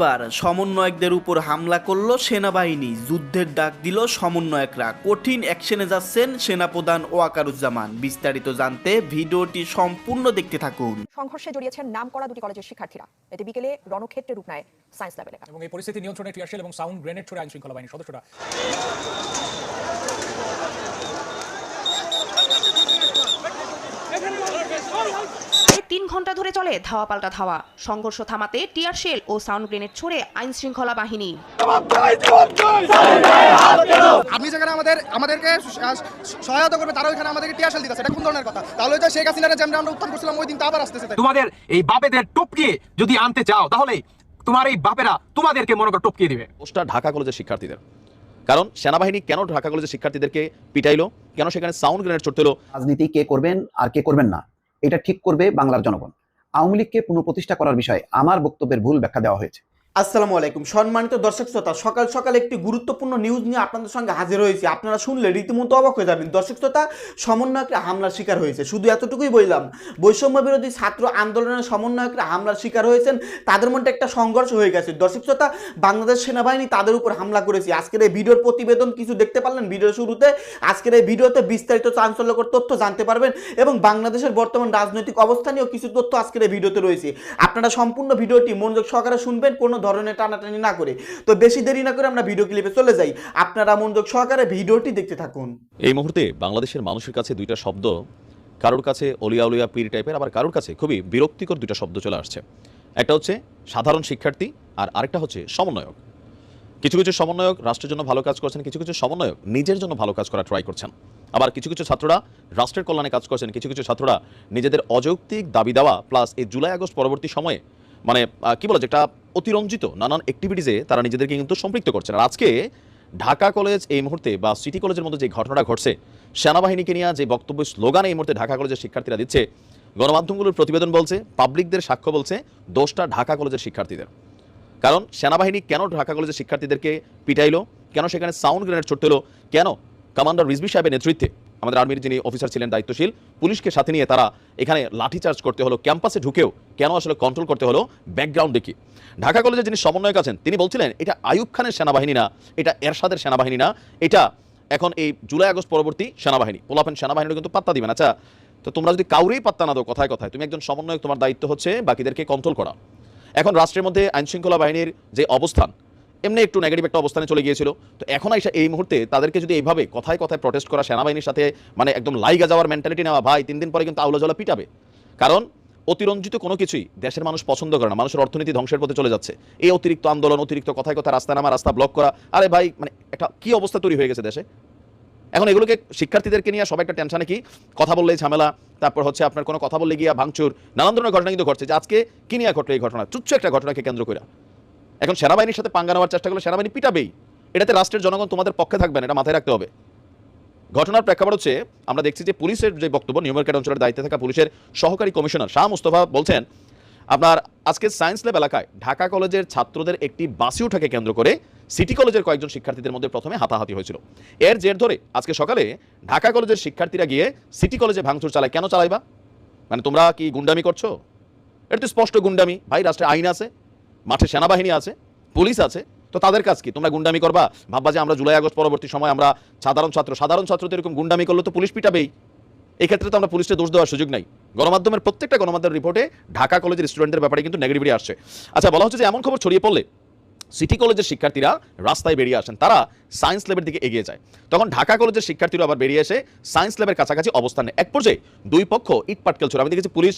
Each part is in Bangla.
এবার সমন্বয়কদের উপর হামলা করল সেনাবাহিনী। যুদ্ধের ডাক দিল সমন্বয়করা। কঠিন অ্যাকশনে যাচ্ছেন সেনাপ্রধান ওয়াকারুজ্জামান। বিস্তারিত জানতে ভিডিওটি সম্পূর্ণ দেখতে থাকুন। সংঘর্ষে জড়িয়েছেন নামকরা দুটি কলেজের শিক্ষার্থীরা। এতে বিকেলে রণক্ষেত্রে রূপ নেয় সায়েন্স ল্যাব এলাকা। এবং এই পরিস্থিতি নিয়ন্ত্রণে টিয়ারশেল এবং সাউন্ড গ্রেনেড ছড়ে আইন শৃঙ্খলা বাহিনীর সদস্যরা প্রায় তিন ঘণ্টা ধরে চলে ধাওয়া পাল্টা ধাওয়া। সংঘর্ষ থামাতে টিয়ার শেল ও সাউন্ড গ্রেনেড ছড়ে আইন শৃঙ্খলা বাহিনী। আপনি যেখানে আমাদের আমাদেরকে সহায়তা করবে তারা ওইখানে আমাদেরকে টিয়াশাল দিতেছে। এটা কোন ধরনের কথা? তাহলে ওই যে শেখ হাসিনারা যেমন আমরা উত্থান করছিলাম ওই দিন তো আবার আসতেছে তোমাদের এই বাপেদের টপকিয়ে যদি আনতে চাও তাহলে তোমার এই বাপেরা তোমাদেরকে মনে কর টপকিয়ে দিবে। পোস্টটা ঢাকা কলেজের শিক্ষার্থীদের। কারণ সেনাবাহিনী কেন ঢাকা কলেজের শিক্ষার্থীদেরকে পিটাইলো? কেন সেখানে সাউন্ড গ্রেনেড ছড়তে হলো রাজনীতি কে করবেন আর কে করবেন না? এটা ঠিক করবে বাংলার জনগণ। আওয়ামী লীগকে পুনঃপ্রতিষ্ঠা করার বিষয়ে আমার বক্তব্যের ভুল ব্যাখ্যা দেওয়া হয়েছে। আসসালামু আলাইকুম। সম্মানিত দর্শক শ্রোতা, সকাল সকাল একটি গুরুত্বপূর্ণ নিউজ নিয়ে আপনাদের সঙ্গে হাজির হয়েছি। আপনারা শুনলে রীতিমতো অবাক হয়ে যাবেন। দর্শক শ্রোতা, সমন্বয়করা হামলার শিকার হয়েছে। শুধু এতটুকুই বললাম, বৈষম্য বিরোধী ছাত্র আন্দোলনের সমন্বয়করা হামলার শিকার হয়েছেন, তাদের মধ্যে একটা সংঘর্ষ হয়ে গেছে। দর্শক শ্রোতা, বাংলাদেশ সেনাবাহিনী তাদের উপর হামলা করেছে। আজকের এই ভিডিওর প্রতিবেদন কিছু দেখতে পারলেন ভিডিওর শুরুতে। আজকের এই ভিডিওতে বিস্তারিত চাঞ্চল্যকর তথ্য জানতে পারবেন এবং বাংলাদেশের বর্তমান রাজনৈতিক অবস্থা নিয়েও কিছু তথ্য আজকের এই ভিডিওতে রয়েছে। আপনারা সম্পূর্ণ ভিডিওটি মনোযোগ সহকারে শুনবেন। কোনো ধরনের টানাটানি না করে। তো বেশি দেরি না করে আমরা ভিডিও ক্লিপে চলে যাই। আপনারা মনোযোগ সহকারে ভিডিওটি দেখতে থাকুন। এই মুহূর্তে বাংলাদেশের মানুষের কাছে দুইটা শব্দ, কারোর কাছে অলিয়া উলিয়া পীর টাইপের, আবার কারোর কাছে খুবই বিরক্তিকর দুইটা শব্দ চলে আসছে। একটা হচ্ছে সাধারণ শিক্ষার্থী আর আরেকটা হচ্ছে সমন্বয়ক। কিছু কিছু সমন্বয়ক রাষ্ট্রের জন্য ভালো কাজ করছেন, কিছু কিছু সমন্বয়ক নিজের জন্য ভালো কাজ করা ট্রাই করছেন। আবার কিছু কিছু ছাত্ররা রাষ্ট্রের কল্যাণে কাজ করছেন, কিছু কিছু ছাত্ররা নিজেদের অযৌক্তিক দাবি দেওয়া প্লাস এই জুলাই আগস্ট পরবর্তী সময়ে মানে কি বলে যেটা অতিরঞ্জিত নানান অ্যাক্টিভিটিসে তারা নিজেদেরকে কিন্তু সম্পৃক্ত করছেন। আর আজকে ঢাকা কলেজ এই মুহূর্তে বা সিটি কলেজের মধ্যে যে ঘটনাটা ঘটছে, সেনাবাহিনীকে নিয়ে যে বক্তব্য স্লোগান এই মুহূর্তে ঢাকা কলেজের শিক্ষার্থীরা দিচ্ছে, গণমাধ্যমগুলোর প্রতিবেদন বলছে পাবলিকদের সাক্ষ্য বলছে দোষটা ঢাকা কলেজের শিক্ষার্থীদের। কারণ সেনাবাহিনী কেন ঢাকা কলেজের শিক্ষার্থীদেরকে পিটাইলো? কেন সেখানে সাউন্ড গ্রেনেড ছড়তে হলো কেন কমান্ডার রিজভি সাহেবের নেতৃত্বে আমাদের আর্মির যিনি অফিসার ছিলেন দায়িত্বশীল, পুলিশকে সাথে নিয়ে তারা এখানে লাঠিচার্জ করতে হলো ক্যাম্পাসে ঢুকেও কেন আসলে কন্ট্রোল করতে হলো ব্যাকগ্রাউন্ডে কি ঢাকা কলেজের যিনি সমন্বয়ক আছেন, তিনি বলছিলেন, এটা আইয়ুব খানের সেনাবাহিনী না, এটা এরশাদের সেনাবাহিনী না, এটা এখন এই জুলাই আগস্ট পরবর্তী সেনাবাহিনী। পোলাপেন সেনাবাহিনীর কিন্তু পাত্তা দিবেন আচ্ছা তো তোমরা যদি কাউরেই পাত্তা না দাও কথায় কথায়, তুমি একজন সমন্বয়ক, তোমার দায়িত্ব হচ্ছে বাকিদেরকে কন্ট্রোল করা। এখন রাষ্ট্রের মধ্যে আইনশৃঙ্খলা বাহিনীর যে অবস্থান এমনি একটু নেগেটিভ একটা অবস্থানে চলে গিয়েছিল। তো এখন এসে এই মুহূর্তে তাদেরকে যদি এইভাবে কথায় কথায় প্রটেস্ট করা, সেনাবাহিনীর সাথে মানে একদম লাইগা যাওয়ার মেন্টালিটি নেওয়া, ভাই, তিন দিন পরে কিন্তু আউলা জলা পিটাবে। কারণ অতিরঞ্জিত কোনো কিছুই দেশের মানুষ পছন্দ করে না, মানুষের অর্থনীতি ধ্বংসের পথে চলে যাচ্ছে। এই অতিরিক্ত আন্দোলন, অতিরিক্ত কথায় কথা রাস্তা নামা, রাস্তা ব্লক করা, আরে ভাই মানে একটা কি অবস্থা তৈরি হয়ে গেছে দেশে? এখন এগুলোকে শিক্ষার্থীদেরকে নিয়ে সবাই একটা টেনশনে কি? কথা বললেই ঝামেলা, তারপর হচ্ছে আপনার কোনো কথা বললে গিয়া ভাঙচুর, নানান ধরনের ঘটনা কিন্তু ঘটছে যে আজকে কি নিয়ে ঘটলো এই ঘটনা? তুচ্ছ একটা ঘটনাকে কেন্দ্র করে এখন সেনাবাহিনীর সাথে পাঙ্গা নেওয়ার চেষ্টা করলে সেনাবাহিনী পিটাবেই। এটাতে রাষ্ট্রের জনগণ তোমাদের পক্ষে থাকবেন এটা মাথায় রাখতে হবে। ঘটনার প্রেক্ষাপট হচ্ছে, আমরা দেখছি যে পুলিশের যে বক্তব্য নিউমার্কেট অঞ্চলের দায়িত্বে থাকা পুলিশের সহকারী কমিশনার শাহ মুস্তফা বলছেন, আপনার আজকে সায়েন্স ল্যাব এলাকায় ঢাকা কলেজের ছাত্রদের একটি বাসি উঠাকে কেন্দ্র করে সিটি কলেজের কয়েকজন শিক্ষার্থীদের মধ্যে প্রথমে হাতাহাতি হয়েছিল। এর জের ধরে আজকে সকালে ঢাকা কলেজের শিক্ষার্থীরা গিয়ে সিটি কলেজে ভাঙচুর চালায়। কেন চালাইবা? মানে তোমরা কি গুন্ডামি করছ? এটা তো স্পষ্ট গুন্ডামি। ভাই, রাষ্ট্রে আইন আছে। মাঠে সেনাবাহিনী আছে, পুলিশ আছে, তো তাদের কাজ কি? তোমরা গুন্ডামি করবা? ভাববা যে আমরা জুলাই আগস্ট পরবর্তী সময় আমরা সাধারণ ছাত্র। সাধারণ ছাত্রদের এরকম গুন্ডামি করলে তো পুলিশ পিটাবেই। এই ক্ষেত্রে তো আমরা পুলিশকে দোষ দেওয়ার সুযোগ নাই। গণমাধ্যমের প্রত্যেকটা গণমাধ্যমের রিপোর্টে ঢাকা কলেজের স্টুডেন্টদের ব্যাপারে কিন্তু নেগেটিভিটি আসছে। আচ্ছা বলা হচ্ছে যে এমন খবর ছড়িয়ে পড়লে সিটি কলেজের শিক্ষার্থীরা রাস্তায় বেরিয়ে আসেন। তারা সায়েন্স ল্যাবের দিকে এগিয়ে যায়। তখন ঢাকা কলেজের শিক্ষার্থীরা আবার বেরিয়ে এসে সায়েন্স ল্যাবের কাছাকাছি অবস্থান নেয়। এক পর্যায়ে দুই পক্ষ ইট পাটকেল ছোড়ে আমি দেখেছি পুলিশ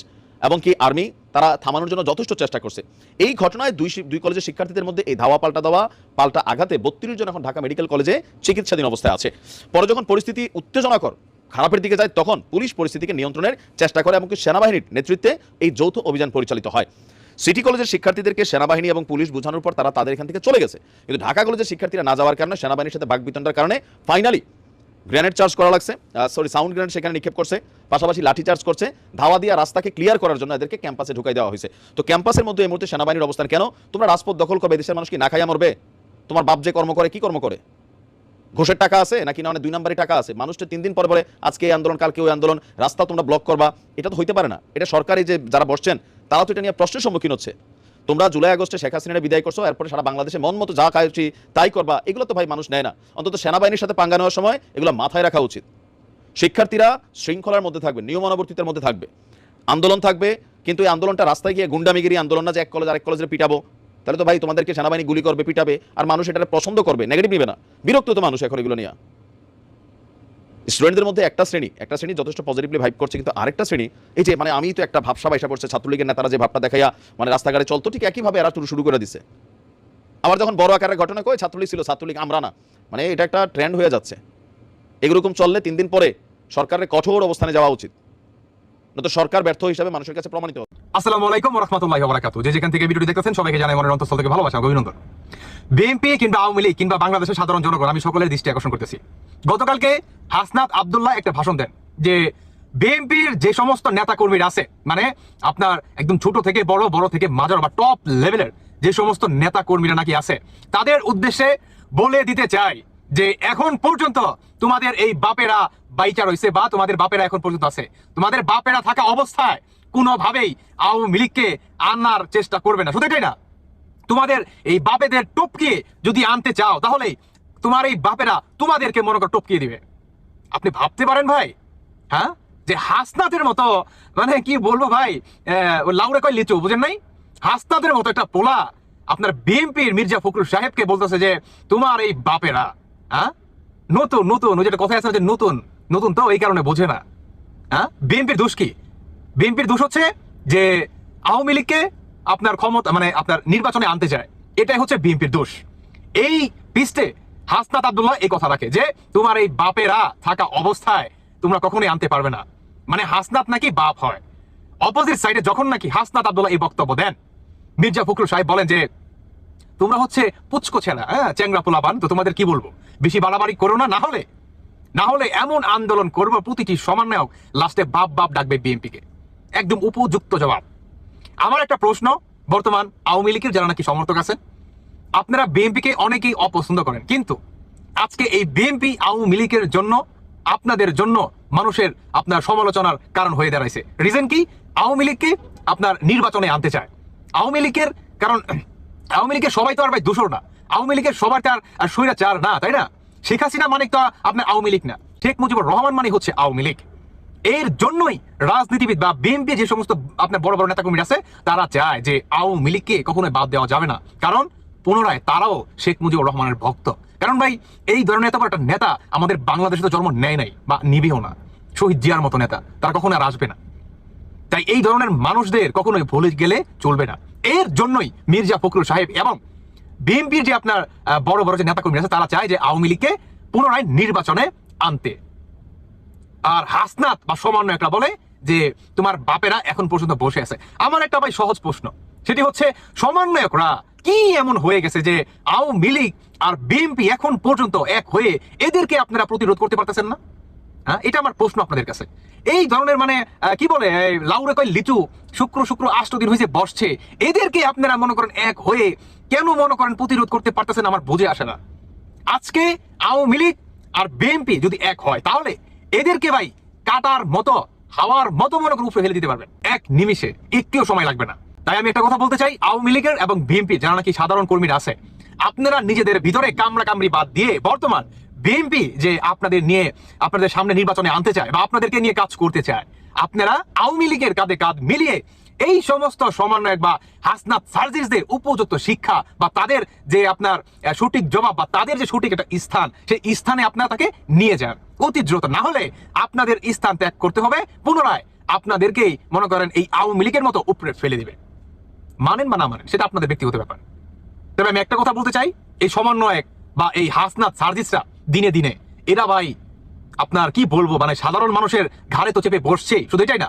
এবং কি আর্মি, তারা থামানোর জন্য যথেষ্ট চেষ্টা করছে। এই ঘটনায় দুই দুই কলেজের শিক্ষার্থীদের মধ্যে এই ধাওয়া পাল্টা দেওয়া, পাল্টা আঘাতে বত্রিশ জন এখন ঢাকা মেডিকেল কলেজে চিকিৎসাধীন অবস্থায় আছে। পরে যখন পরিস্থিতি উত্তেজনাকর, খারাপের দিকে যায়, তখন পুলিশ পরিস্থিতিকে নিয়ন্ত্রণের চেষ্টা করে এমনকি সেনাবাহিনীর নেতৃত্বে এই যৌথ অভিযান পরিচালিত হয়। সিটি কলেজের শিক্ষার্থীদেরকে সেনাবাহিনী এবং পুলিশ বোঝানোর পর তারা তাদের এখান থেকে চলে গেছে। কিন্তু ঢাকা কলেজের শিক্ষার্থীরা না যাওয়ার কারণে, সেনাবাহিনীর সাথে বাগবিতণ্ডার কারণে ফাইনালি গ্রেনেড চার্জ করা লাগছে। সরি সাউন্ড গ্রেনেড সেখানে নিক্ষেপ করছে। পাশাপাশি লাঠি চার্জ করছে। ধাওয়া দিয়ে রাস্তাকে ক্লিয়ার করার জন্য এদেরকে ক্যাম্পাসে ঢুকাই দেওয়া হয়েছে। তো ক্যাম্পাসের মধ্যে এই মুহূর্তে সেনাবাহিনীর অবস্থান কেন? তোমরা রাজপথ দখল করবে দেশের মানুষ কি না খাইয়া মরবে? তোমার বাপ যে কর্ম করে, কি কর্ম করে? ঘোষের টাকা আছে নাকি না? দুই নম্বরের টাকা আছে। মানুষটা তিন দিন পরে পরে আজকে এই আন্দোলন, কালকে ওই আন্দোলন, রাস্তা তোমরা ব্লক করবা। এটা তো হইতে পারে না। এটা সরকারি যে যারা বসছেন, তারা তো এটা নিয়ে প্রশ্নের সম্মুখীন হচ্ছে। তোমরা জুলাই আগস্টে শেখ হাসিনার বিদায় করছ, এরপরে সারা বাংলাদেশে মন মতো যা খাইছি তাই করবা, এগুলো তো ভাই মানুষ নেয় না। অন্তত সেনাবাহিনীর সাথে পাঙ্গা নেওয়ার সময় এগুলো মাথায় রাখা উচিত। শিক্ষার্থীরা শৃঙ্খলার মধ্যে থাকবে, নিয়মানুবর্তিতার মধ্যে থাকবে। আন্দোলন থাকবে, কিন্তু এই আন্দোলনটা রাস্তায় গিয়ে গুন্ডামিগিরি আন্দোলন না যে এক কলেজ আরেক কলেজে পিটাবো। তাহলে তো ভাই তোমাদেরকে সেনাবাহিনী গুলি করবে, পিটাবে, আর মানুষ এটা পছন্দ করবে নেগেটিভ নিবে না। বিরক্ত তো মানুষ এখন এগুলো নিয়ে। স্টুডেন্টদের মধ্যে একটা শ্রেণি একটা শ্রেণি যথেষ্ট পজিটিভলি ভাইব করছে, কিন্তু আরেকটা শ্রেণি, এই যে মানে আমি তো একটা ভাবসা বাইসা করছে, ছাত্রলীগের নেতারা যে ভাবটা দেখাইয়া মানে রাস্তাঘাটে চলতো, ঠিক একইভাবে এরা শুরু শুরু করে দিছে। আবার যখন বড় আকারের ঘটনা কয়ে, ছাত্রলীগ ছিল, ছাত্রলীগ আমরা না। মানে এটা একটা ট্রেন্ড হয়ে যাচ্ছে। এরকম চললে তিন দিন পরে সরকারের কঠোর অবস্থানে যাওয়া উচিত। সরকার ব্যর্থ হিসাবে মানুষের কাছে প্রমাণিত আসসালামু আলাইকুম যেখান থেকে ভিডিওটি দেখতেছেন, সবাইকে জানাই মনের থেকে ভালোবাসা, অভিনন্দন। বিএনপি কিংবা আওয়ামী লীগ কিংবা বাংলাদেশের সাধারণ জনগণ, আমি সকলের দৃষ্টি আকর্ষণ করতেছি। গতকালকে হাসনাত আব্দুল্লাহ একটা ভাষণ দেন যে বিএনপির যে সমস্ত নেতা কর্মীরা আছে মানে আপনার একদম ছোট থেকে বড় বড় থেকে মাজার বা টপ লেভেলের যে সমস্ত নেতা কর্মীরা নাকি আছে, তাদের উদ্দেশ্যে বলে দিতে চাই যে এখন পর্যন্ত তোমাদের এই বাপেরা বাইচা রয়েছে বা তোমাদের বাপেরা এখন পর্যন্ত আছে। তোমাদের বাপেরা থাকা অবস্থায় কোনোভাবেই আওয়ামী লীগকে আনার চেষ্টা করবে না। শুধু এটাই না, তোমাদের এই বাপেদের টপকিয়ে যদি আনতে চাও, তাহলে তোমার এই বাপেরা তোমাদেরকে মনে করো টপকিয়ে দিবে। আপনি ভাবতে পারেন ভাই হ্যাঁ? যে হাসনাতের মতো মানে কি বলব ভাই লাউরে কয় লিচু, বুঝেন নাই? হাসনাতের মতো একটা পোলা, আপনার বিএনপির মির্জা ফখরুল সাহেবকে বলতেছে যে, তোমার এই বাপেরা হ্যাঁ? নতুন নতুন, ওই যেটা কথা আছে যে নতুন নতুন তো এই কারণে বোঝে না। হ্যাঁ? বিএনপির দোষ কি? বিএনপির দোষ হচ্ছে যে আওয়ামী লীগকে আপনার ক্ষমতা মানে আপনার নির্বাচনে আনতে চায়। এটাই হচ্ছে বিএনপির দোষ। এই পিস্টে হাসনাত আব্দুল্লাহ এই কথা রাখে যে তোমার এই বাপেরা থাকা অবস্থায় তোমরা কখনোই আনতে পারবে না। মানে হাসনাত নাকি বাপ হয়। অপোজিট সাইডে যখন নাকি হাসনাত আব্দুল্লাহ এই বক্তব্য দেন, মির্জা ফখরুল সাহেব বলেন যে তোমরা হচ্ছে পুচকো ছেলা হ্যাঁ চ্যাংরা পোলাপান, তো তোমাদের কি বলব? বেশি বাড়াবাড়ি করো না না হলে না হলে এমন আন্দোলন করব, প্রতিটি সমন্বয়ক লাস্টে বাপ বাপ ডাকবে বিএনপিকে। একদম উপযুক্ত জবাব। আমার একটা প্রশ্ন, বর্তমান আওয়ামী লীগের যারা নাকি সমর্থক আছেন, আপনারা বিএনপিকে অনেকেই অপছন্দ করেন, কিন্তু আজকে এই বিএনপি আওয়ামী লীগের জন্য, আপনাদের জন্য মানুষের আপনার সমালোচনার কারণ হয়ে দাঁড়াইছে। রিজন কি? আওয়ামী লীগকে আপনার নির্বাচনে আনতে চায়। আওয়ামী লীগের কারণ আওয়ামী লীগের সবাই তো আর ভাই দোষর না। আওয়ামী লীগের সবার তার আর স্বৈরাচার না, তাই না? শেখ হাসিনা মানে তো আপনার আওয়ামী লীগ না। শেখ মুজিবুর রহমান মানে হচ্ছে আওয়ামী লীগ। এর জন্যই রাজনীতিবিদ বা বিএনপি যে সমস্ত আপনার বড় বড় নেতাকর্মী আছে, তারা চায় যে আওয়ামী লীগকে কখনোই বাদ দেওয়া যাবে না। কারণ পুনরায় তারাও শেখ মুজিবুর রহমানের ভক্ত। কারণ ভাই, এই ধরনের এত একটা নেতা আমাদের বাংলাদেশে তো জন্ম নেয় নাই বা নিবেও না। শহীদ জিয়ার মতো নেতা, তারা কখনো আর আসবে না। তাই এই ধরনের মানুষদের কখনোই ভুলে গেলে চলবে না। এর জন্যই মির্জা ফখরুল সাহেব এবং বিএনপির যে আপনার বড় বড় যে নেতাকর্মী আছে, তারা চায় যে আওয়ামী লীগকে পুনরায় নির্বাচনে আনতে। আর হাসনাত বা সমন্বয়করা বলে যে, তোমার বাপেরা এখন পর্যন্ত বসে আছে। আমার একটা ভাই সহজ প্রশ্ন, সেটি হচ্ছে, সমন্বয়করা কি এমন হয়ে গেছে যে আওয়ামী লীগ আর বিএনপি এখন পর্যন্ত এক হয়ে এদেরকে আপনারা প্রতিরোধ করতে পারতেছেন না? হ্যাঁ? এটা আমার প্রশ্ন আপনাদের কাছে। এই ধরনের মানে কি বলে লাউরে কয় লিচু, শুক্র শুক্র আষ্ট দিন হয়েছে বসছে এদেরকে আপনারা মনে করেন এক হয়ে কেন মনে করেন প্রতিরোধ করতে পারতেছেন আমার বুঝে আসে না। আজকে আওয়ামী লীগ আর বিএনপি যদি এক হয়, তাহলে এদেরকে ভাই কাটার মতো, হাওয়ার মতো মনে করে উপরে ফেলে দিতে পারবেন। এক নিমিষে, একটিও সময় লাগবে না। তাই আমি একটা কথা বলতে চাই, আওয়ামী লীগের এবং বিএনপি যারা নাকি সাধারণ কর্মীরা আছে, আপনারা নিজেদের ভিতরে কামড়া কামড়ি বাদ দিয়ে বর্তমান বিএনপি যে আপনাদের নিয়ে, আপনাদের সামনে নির্বাচনে আনতে চায় বা আপনাদেরকে নিয়ে কাজ করতে চায়, আপনারা আওয়ামী লীগের কাঁধে কাঁধ মিলিয়ে এই সমস্ত সমন্বয়ক বা হাসনাত সার্জিসদের উপযুক্ত শিক্ষা বা তাদের যে আপনার সঠিক জবাব বা তাদের যে সঠিক একটা স্থান, সেই স্থানে আপনারা তাকে নিয়ে যান। অতি দ্রুত না হলে আপনাদের স্থান ত্যাগ করতে হবে, পুনরায় আপনাদেরকেই মনে করেন এই আওয়ামী লীগের মতো উপরে ফেলে দিবে। মানেন বা না মানেন, সেটা আপনাদের ব্যক্তিগত ব্যাপার। তবে আমি একটা কথা বলতে চাই, এই সমন্বয়ক বা এই হাসনাত সার্জিসরা দিনে দিনে। এরা ভাই, আপনার কি বলব? মানে সাধারণ মানুষের ঘাড়ে তো চেপে বসছে শুধু এটাই না।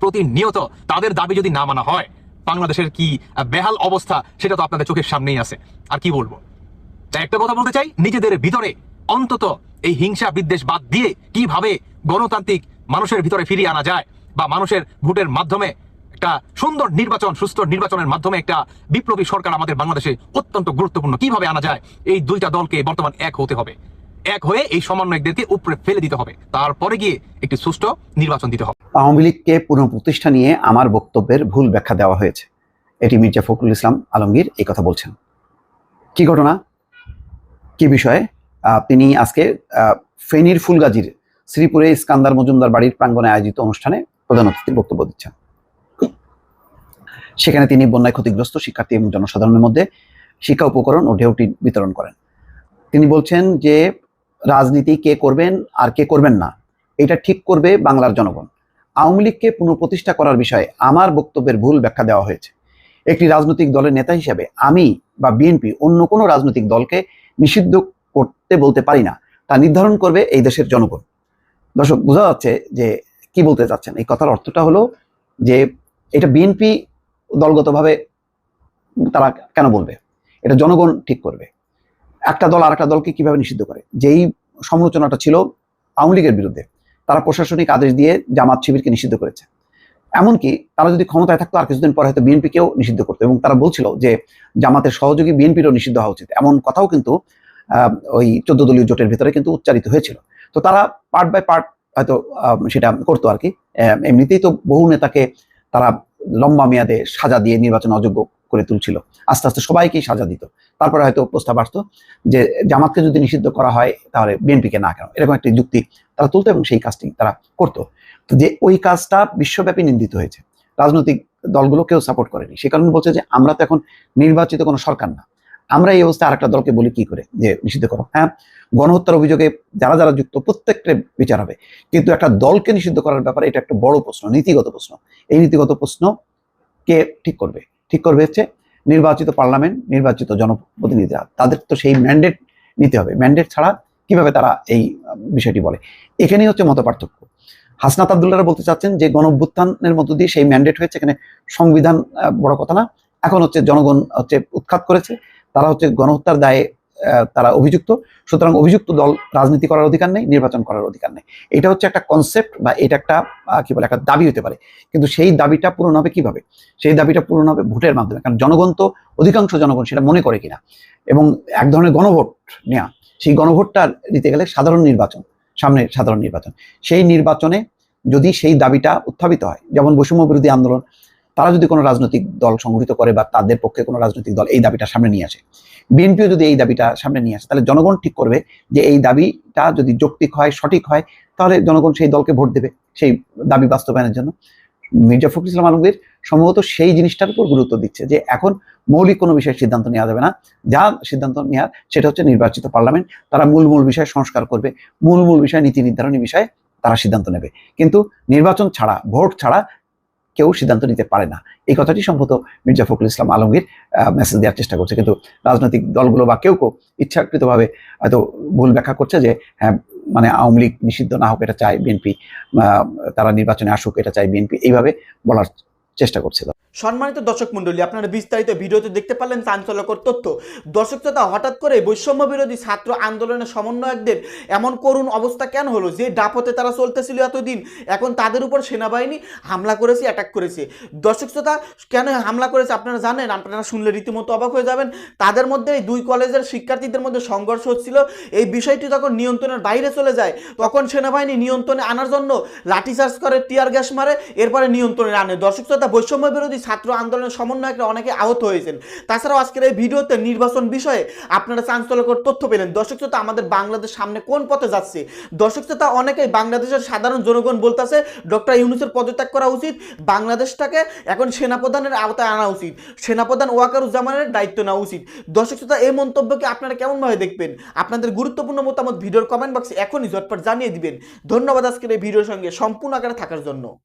প্রতিনিয়ত তাদের দাবি যদি না মানা হয়, বাংলাদেশের কি বেহাল অবস্থা, সেটা তো আপনাদের চোখের সামনেই আছে। আর কি বলব? তাই একটা কথা বলতে চাই, নিজেদের ভিতরে অন্তত এই হিংসা বিদ্বেষ বাদ দিয়ে কীভাবে গণতান্ত্রিক মানুষের ভিতরে ফিরিয়ে আনা যায় বা মানুষের ভোটের মাধ্যমে একটা সুন্দর নির্বাচন, সুস্থ নির্বাচনের মাধ্যমে একটা বিপ্লবী সরকার আমাদের বাংলাদেশে অত্যন্ত গুরুত্বপূর্ণ। কীভাবে আনা যায়? এই দুইটা দলকে বর্তমান এক হতে হবে। এক হয়ে এই সমন্বয়কদেরকে উপরে ফেলে দিতে হবে। তারপরে গিয়ে একটি সুষ্ঠু নির্বাচন দিতে হবে। আওয়ামী লীগকে পুনঃপ্রতিষ্ঠা নিয়ে আমার বক্তব্যের ভুল ব্যাখ্যা দেওয়া হয়েছে। এটি মির্জা ফখরুল ইসলাম আলমগীর এই কথা বলছেন। কি ঘটনা? কি বিষয়ে? তিনি আজকে ফেনীর ফুলগাজীর শ্রীপুরে ইস্কান্দার মজুমদার বাড়ির প্রাঙ্গণে আয়োজিত অনুষ্ঠানে প্রধান অতিথির বক্তব্য দিচ্ছেন। সেখানে তিনি বন্যায় ক্ষতিগ্রস্ত শিক্ষার্থী এবং জনসাধারণের মধ্যে শিক্ষা উপকরণ ও ঢেউটি বিতরণ করেন। তিনি বলছেন যে, রাজনীতি কে করবেন আর কে করবেন না, এটা ঠিক করবে বাংলার জনগণ। আওয়ামী লীগকে পুনঃপ্রতিষ্ঠা করার বিষয়ে আমার বক্তব্যের ভুল ব্যাখ্যা দেওয়া হয়েছে। একটি রাজনৈতিক দলের নেতা হিসেবে আমি বা বিএনপি অন্য কোনো রাজনৈতিক দলকে নিষিদ্ধ করতে বলতে পারি না, তা নির্ধারণ করবে এই দেশের জনগণ। দর্শক, বোঝা যাচ্ছে যে কি বলতে চাচ্ছেন? এই কথার অর্থটা হলো যে, এটা বিএনপি দলগতভাবে তারা কেন বলবে? এটা জনগণ ঠিক করবে। একটা দল আর একটা দলকে কীভাবে নিষিদ্ধ করে? যেই সমালোচনাটা ছিল আওয়ামী লীগের বিরুদ্ধে, তারা প্রশাসনিক আদেশ দিয়ে জামাত শিবিরকে নিষিদ্ধ করেছে। এমনকি তারা যদি ক্ষমতায় থাকতো, আর কিছুদিন পরে হয়তো বিএনপিকেও নিষিদ্ধ করতো এবং তারা বলছিল যে জামাতের সহযোগী বিএনপিরও নিষিদ্ধ হওয়া উচিত। এমন কথাও কিন্তু ওই চোদ্দ দলীয় জোটের ভিতরে কিন্তু উচ্চারিত হয়েছিল। তো তারা পার্ট বাই পার্ট হয়তো সেটা করতো আর কি। এমনিতেই তো বহু নেতাকে তারা লম্বা মেয়াদে সাজা দিয়ে নির্বাচন অযোগ্য করে তুলছিল। আস্তে আস্তে সবাইকেই সাজা দিত। তারপরে হয়তো প্রস্তাব আসতো যে জামাতকে যদি নিষিদ্ধ করা হয়, তাহলে বিএনপিকে না কেন? এরকম একটি যুক্তি তারা তুলতো এবং সেই কাজটি তারা করতো। তো যে ওই কাজটা বিশ্বব্যাপী নিন্দিত হয়েছে। রাজনৈতিক দলগুলো কেউ সাপোর্ট করেনি। সে কারণে বলছে যে আমরা তো এখন নির্বাচিত কোনো সরকার না। আমরা এই অবস্থায় আরেকটা দলকে বলি কি করে? যে নিষিদ্ধ করো। হ্যাঁ? গণহত্যার অভিযোগে যারা যারা যুক্ত, প্রত্যেকটা বিচার হবে। কিন্তু একটা দলকে নিষিদ্ধ করার ব্যাপারে এটা একটা বড় প্রশ্ন, নীতিগত প্রশ্ন। এই নীতিগত প্রশ্ন কে ঠিক করবে? ঠিক করবে হচ্ছে নির্বাচিত পার্লামেন্ট, নির্বাচিত জনপ্রতিনিধিরা। তাদের তো সেই ম্যান্ডেট নিতে হবে। ম্যান্ডেট ছাড়া কীভাবে তারা এই বিষয়টি বলে? এখানেই হচ্ছে মত পার্থক্য। হাসনাত আবদুল্লাহরা বলতে চাচ্ছেন যে গণভ্যুত্থানের মধ্য দিয়ে সেই ম্যান্ডেট হয়েছে। এখানে সংবিধান বড় কথা না। এখন হচ্ছে জনগণ হচ্ছে উৎখাত করেছে। তারা হচ্ছে গণহত্যার দায়ে তারা অভিযুক্ত। সুতরাং অভিযুক্ত দল রাজনীতি করার অধিকার নেই, নির্বাচন করার অধিকার নেই। এটা হচ্ছে একটা কনসেপ্ট বা এটা একটা কি বলে, একটা দাবি হতে পারে। কিন্তু সেই দাবিটা পূরণ হবে কীভাবে? সেই দাবিটা পূরণ হবে ভোটের মাধ্যমে। কারণ জনগণ তো অধিকাংশ জনগণ সেটা মনে করে কিনা। এবং এক ধরনের গণভোট নেওয়া সেই গণভোটটা দিতে গেলে সাধারণ নির্বাচন, সামনে সাধারণ নির্বাচন। সেই নির্বাচনে যদি সেই দাবিটা উত্থাপিত হয়, যেমন বৈষম্য বিরোধী আন্দোলন তারা যদি কোনো রাজনৈতিক দল সংগঠিত করে বা তাদের পক্ষে কোনো রাজনৈতিক দল এই দাবিটা সামনে নিয়ে আসে, বিএনপিও যদি এই দাবিটা সামনে নিয়ে আসে, তাহলে জনগণ ঠিক করবে যে এই দাবিটা যদি যৌক্তিক হয়, সঠিক হয়, তাহলে জনগণ সেই দলকে ভোট দেবে সেই দাবি বাস্তবায়নের জন্য। মির্জা ফখরুল ইসলাম আলমগীর সম্ভবত সেই জিনিসটার উপর গুরুত্ব দিচ্ছে যে এখন মৌলিক কোনো বিষয়ে সিদ্ধান্ত নেওয়া যাবে না। যা সিদ্ধান্ত নেওয়ার সেটা হচ্ছে নির্বাচিত পার্লামেন্ট, তারা মূল মূল বিষয়ে সংস্কার করবে, মূল মূল বিষয়ে নীতি নির্ধারণী বিষয়ে তারা সিদ্ধান্ত নেবে। কিন্তু নির্বাচন ছাড়া, ভোট ছাড়া কেউ সিদ্ধান্ত নিতে পারে না। এই কথাটি সম্ভবত মির্জা ফখরুল ইসলাম আলমগীর মেসেজ দেওয়ার চেষ্টা করছে। কিন্তু রাজনৈতিক দলগুলো বা কেউ কেউ ইচ্ছাকৃতভাবে হয়তো ভুল ব্যাখ্যা করছে যে হ্যাঁ মানে আওয়ামী লীগ নিষিদ্ধ না হোক, এটা চায় বিএনপি তারা নির্বাচনে আসুক, এটা চায় বিএনপি। এইভাবে বলার চেষ্টা করছে সম্মানিত দর্শক মণ্ডলী, আপনারা বিস্তারিত ভিডিওতে দেখতে পারলেন চাঞ্চল্যকর তথ্য। দর্শক শ্রোতা, হঠাৎ করে বৈষম্য বিরোধী ছাত্র আন্দোলনের সমন্বয়কদের এমন করুণ অবস্থা কেন হলো? যে ডাপতে তারা চলতেছিল এতদিন, এখন তাদের উপর সেনাবাহিনী হামলা করেছে অ্যাটাক করেছে। দর্শক শ্রোতা, কেন হামলা করেছে আপনারা জানেন? আপনারা শুনলে রীতিমতো অবাক হয়ে যাবেন। তাদের মধ্যে এই দুই কলেজের শিক্ষার্থীদের মধ্যে সংঘর্ষ হচ্ছিল। এই বিষয়টি যখন নিয়ন্ত্রণের বাইরে চলে যায়, তখন সেনাবাহিনী নিয়ন্ত্রণে আনার জন্য লাঠিচার্জ করে, টিয়ার গ্যাস মারে, এরপরে নিয়ন্ত্রণে আনে। দর্শক শ্রোতা বৈষম্য বিরোধী ছাত্র আন্দোলনের সমন্বয়করা অনেকে আহত হয়েছেন। তাছাড়াও আজকের এই ভিডিওতে নির্বাচন বিষয়ে আপনারা চাঞ্চল্যকর তথ্য পেলেন। দর্শক শ্রোতা, আমাদের বাংলাদেশ সামনে কোন পথে যাচ্ছে? দর্শক শ্রোতা, অনেকেই বাংলাদেশের সাধারণ জনগণ বলতেছে, ডক্টর ইউনুসের পদত্যাগ করা উচিত, বাংলাদেশটাকে এখন সেনাপ্রধানের আওতায় আনা উচিত, সেনাপ্রধান ওয়াকারুজ্জামানের দায়িত্ব নেওয়া উচিত। দর্শক শ্রোতা, এই মন্তব্যকে আপনারা কেমনভাবে দেখবেন? আপনাদের গুরুত্বপূর্ণ মতামত ভিডিওর কমেন্ট বক্সে এখনই ঝটপট জানিয়ে দিবেন। ধন্যবাদ আজকের এই ভিডিওর সঙ্গে, সম্পূর্ণ আকারে থাকার জন্য।